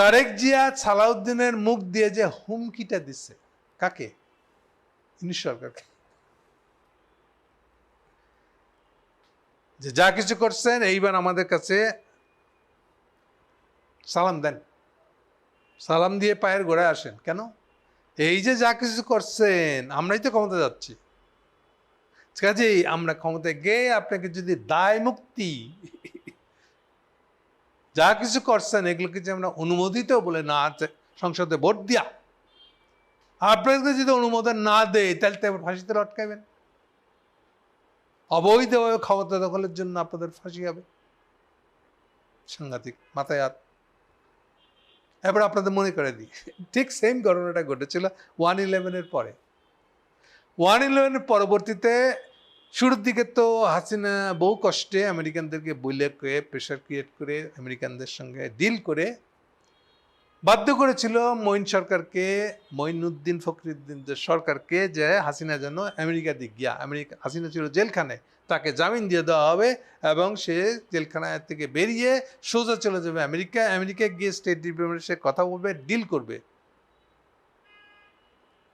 তারেক জিয়া সালাউদ্দিনের মুখ দিয়ে যে হুমকিটা দিচ্ছে কাকে? সরকারকে। যে যা কিছু করছেন, এইবার আমাদের কাছে সালাম দেন। সালাম দিয়ে পায়ের গোড়ায় আসেন। কেন? এই যে যা কিছু করছেন, আমরাই তো ক্ষমতা যাচ্ছি। কাজেই আমরা ক্ষমতায় গিয়ে আপনাকে যদি দায় মুক্তি যা কিছু করছেন, এগুলোকে যে আমরা অনুমোদিত বলে না আছে সংসদে ভোট দিয়া। আপনাদেরকে যদি অনুমোদন না দেয়, তাহলে তো আবার ফাঁসিতে লটকাবেন অবৈধভাবে ক্ষমতা দখলের জন্য আপনাদের ফাঁসি হবে। সাংঘাতিক মাথায় হাত এবার আপনাদের মনে করে দিই, ঠিক সেম ঘটনাটা ঘটেছিল ওয়ান ইলেভেনের পরে। ওয়ান ইলেভেনের পরবর্তীতে শুরুর দিকে তো হাসিনা বহু কষ্টে আমেরিকানদেরকে বলে করে প্রেশার ক্রিয়েট করে আমেরিকানদের সঙ্গে ডিল করে বাধ্য করেছিল মঈন সরকারকে, মঈনুদ্দিন ফখরুদ্দিনদের সরকারকে যে হাসিনা যেন আমেরিকা দিক গিয়া, আমেরিকা, হাসিনা ছিল জেলখানায়, তাকে জামিন দিয়ে দেওয়া হবে এবং সে জেলখানা থেকে বেরিয়ে সোজা চলে যাবে আমেরিকা আমেরিকায় গিয়ে স্টেট ডিপার্টমেন্টের সে কথা বলবে ডিল করবে।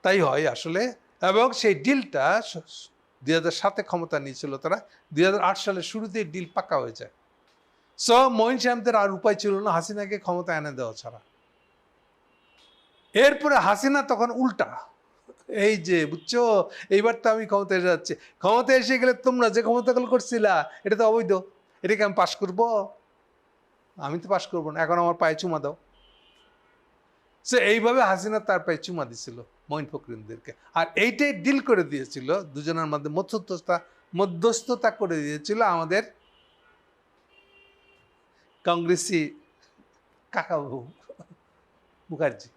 তাই হয় আসলে এবং সেই ডিলটা দুই হাজার সাতে ক্ষমতা নিয়েছিল তারা, দুই সালের শুরুতেই ডিল পাকা হয়ে যায়। সো মঈন সাহেবদের আর উপায় ছিল না, হাসিনাকে ক্ষমতা এনে দেওয়া ছাড়া। এরপরে হাসিনা তখন উল্টা। এই যে, বুঝছ? এইবার তো আমি ক্ষমতা এসে যাচ্ছি। ক্ষমতা এসে গেলে তোমরা যে ক্ষমতাগুলো করছিলা, এটা তো অবৈধ। এটাকে আমি পাশ করব? আমি তো পাশ করব না। এখন আমার পায়ে চুমা দাও। সে এইভাবে হাসিনা তার পায়ে চুমা দিছিল। মঈন ফকরিনদেরকে আর এইটাই ডিল করে দিয়েছিল, দুজনের মধ্যে মধ্যস্থতা মধ্যস্থতা করে দিয়েছিল আমাদের কংগ্রেসি কাকাবাবু মুখার্জি।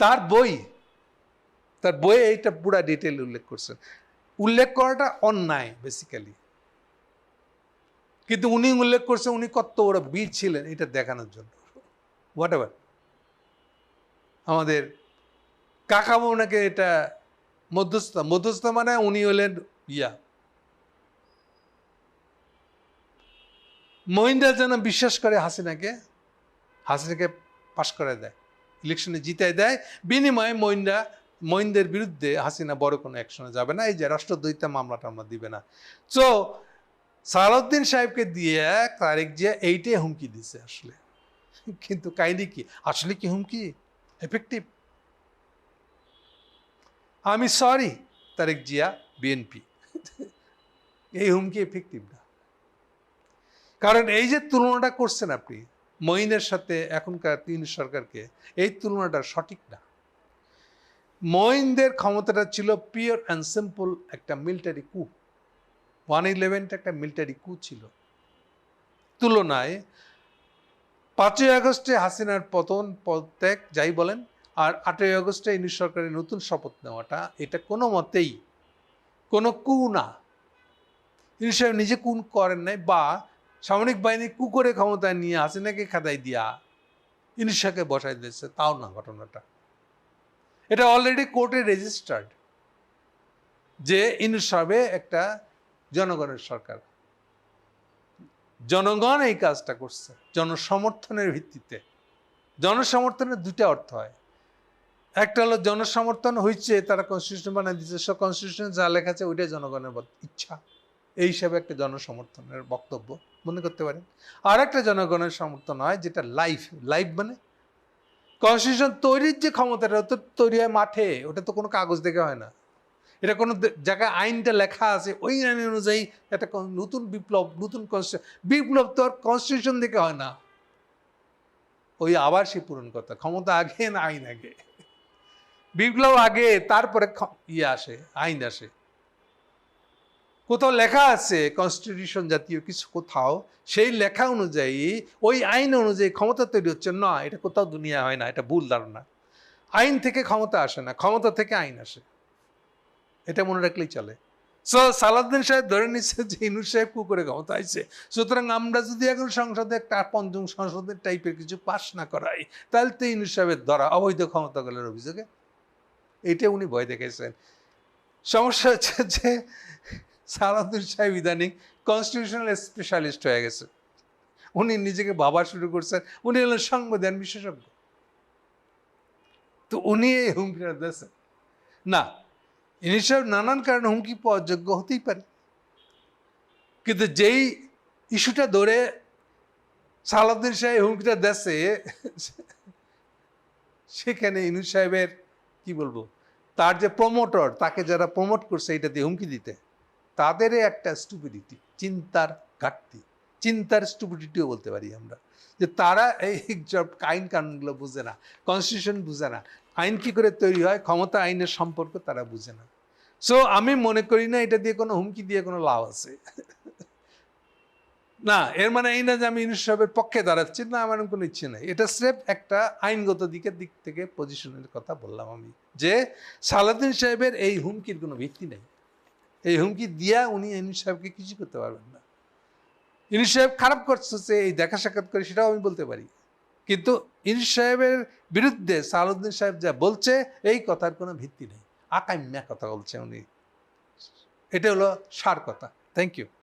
তার বই, তার বইয়ে এইটা পুরা ডিটেল উল্লেখ করছেন উল্লেখ করাটা অন্যায় বেসিক্যালি কিন্তু উনি উল্লেখ করছেন উনি কত বড় বীর ছিলেন, এটা দেখানোর জন্য। হোয়াট এভার আমাদের কাকাবু নাকি এটা মধ্যস্থ মধ্যস্থ মানে উনি হলেন ইয়া। মহিন্দা যেন বিশ্বাস করে হাসিনাকে হাসিনাকে পাশ করে দেয়, ইলেকশনে জিতাই দেয়, বিনিময়ে মহিন্দা মহিন্দের বিরুদ্ধে হাসিনা বড় কোনো অ্যাকশনে যাবে না, এই যে রাষ্ট্রদ্বৈতা মামলা টামলা দিবে না। তো সালাউদ্দিন সাহেবকে দিয়ে তারেক জিয়া এইটাই হুমকি দিছে আসলে। কিন্তু কাহিনি কি? আসলে কি হুমকি? এফেক্টিভ আমি সরি তারেক জিয়া বিএনপি এই হুমকি এফেক্টিভ না। কারণ এই যে তুলনাটা করছেন আপনি, মঈনের সাথে এখনকার তিন সরকারকে, এই তুলনাটা সঠিক না। মঈনদের ক্ষমতাটা ছিল পিওর অ্যান্ড সিম্পল একটা মিলিটারি কু ওয়ান ইলেভেনটা একটা মিলিটারি কু ছিল। তুলনায় পাঁচই আগস্টে হাসিনার পতন, পদত্যাগ, যাই বলেন, আর আটই আগস্টে ইউনিট সরকারের নতুন শপথ নেওয়াটা, এটা কোনো মতেই, কোনো কু না। ইউনিট সাহেব নিজে কুন করেন নাই, বা সামরিক বাহিনী কু করে ক্ষমতায় নিয়ে হাসিনাকে খাতায় দিয়া ইউনিট সাহেবকে বসাই দিয়েছে, তাও না ঘটনাটা। এটা অলরেডি কোর্টে রেজিস্টার্ড যে ইউনিট সাহেবে একটা জনগণের সরকার। জনগণ এই কাজটা করছে, জনসমর্থনের ভিত্তিতে। জনসমর্থনের দুটা অর্থ হয়। একটা হলো জনসমর্থন হয়েছে তারা কনস্টিটিউশন বানিয়ে দিচ্ছে সব কনস্টিটিউশন যা লেখা আছে ওইটাই জনগণের ইচ্ছা। এই হিসাবে একটা জনসমর্থনের বক্তব্য মনে করতে পারেন। আর একটা জনগণের সমর্থন হয়, যেটা লাইফ লাইফ মানে। কনস্টিটিউশন তৈরির যে ক্ষমতাটা তো তৈরি হয় মাঠে, ওটা তো কোনো কাগজ দেখে হয় না। এটা কোনো জায়গায় আইনটা লেখা আছে, ওই আইন অনুযায়ী একটা নতুন বিপ্লব নতুন বিপ্লব তো আর কনস্টিটিউশন দেখে হয় না। ওই আবার সে পূরণ কথা ক্ষমতা আগে না আইন আগে? বিপ্লব আগে, তারপরে ইয়ে আসে, আইন আসে। কোথাও লেখা আছে কনস্টিটিউশন জাতীয় কিছু কোথাও, সেই লেখা অনুযায়ী, ওই আইন অনুযায়ী ক্ষমতা তৈরি হচ্ছে। না, এটা কোথাও দুনিয়া হয় না, এটা ভুল ধারণা। আইন থেকে ক্ষমতা আসে না, ক্ষমতা থেকে আইন আসে। এটা মনে রাখলেই চলে। সো সালাউদ্দিন সাহেব ধরে নিচ্ছে যে ইনুর সাহেব কু করে ক্ষমতা আইছে সুতরাং আমরা যদি এখন সংসদে একটা পঞ্চম সংসদের টাইপের কিছু পাস না করাই, তাহলে তো ইনু সাহেবের ধরা, অবৈধ ক্ষমতা ক্ষমতাগুলোর অভিযোগে। এটা উনি ভয় দেখেছেন সমস্যা হচ্ছে যে সালাউদ্দিন সাহেব ইদানিং কনস্টিটিউশনাল স্পেশালিস্ট হয়ে গেছে। উনি নিজেকে ভাবা শুরু করছেন। উনি হলেন সংবিধান বিশেষজ্ঞ। তো উনি এই হুমকিটা না ইনি সাহেব নানান কারণে হুমকি পাওয়ার যোগ্য হতেই পারে। কিন্তু যেই ইস্যুটা ধরে সালাউদ্দিন সাহেব হুমকিটা দেশে সেখানে ইনুস সাহেবের, কি বলব, তার যে প্রমোটর তাকে যারা প্রমোট করছে, এটা দিয়ে হুমকি দিতে তাদের একটা স্টুপিডিটি চিন্তার ঘাটতি। চিন্তার স্টুপিডিটিও বলতে পারি আমরা। যে তারা এই আইন কানুনগুলো বুঝে না কনস্টিটিউশন বুঝে না আইন কি করে তৈরি হয়, ক্ষমতা আইনের সম্পর্ক তারা বুঝে না। সো আমি মনে করি না এটা দিয়ে কোনো হুমকি দিয়ে কোনো লাভ আছে। না, এর মানে এই না যে আমি ইউনুস সাহেবের পক্ষে দাঁড়াচ্ছি, না, আমার কোনো ইচ্ছে নেই। এটা স্রেফ একটা আইনগত দিকের দিক থেকে পজিশনের কথা বললাম আমি, যে সালাদিন সাহেবের এই হুমকির কোনো ভিত্তি নেই। এই হুমকি দিয়া উনি ইউনুস সাহেবকে কিছু করতে পারবেন না। ইউনুস সাহেব খারাপ করছে এই দেখা সাক্ষাৎ করে সেটাও আমি বলতে পারি। কিন্তু ইউনুস সাহেবের বিরুদ্ধে সালাউদ্দিন সাহেব যা বলছে, এই কথার কোনো ভিত্তি নেই। আকাইম্যা কথা বলছে উনি। এটা হলো সার কথা। Thank you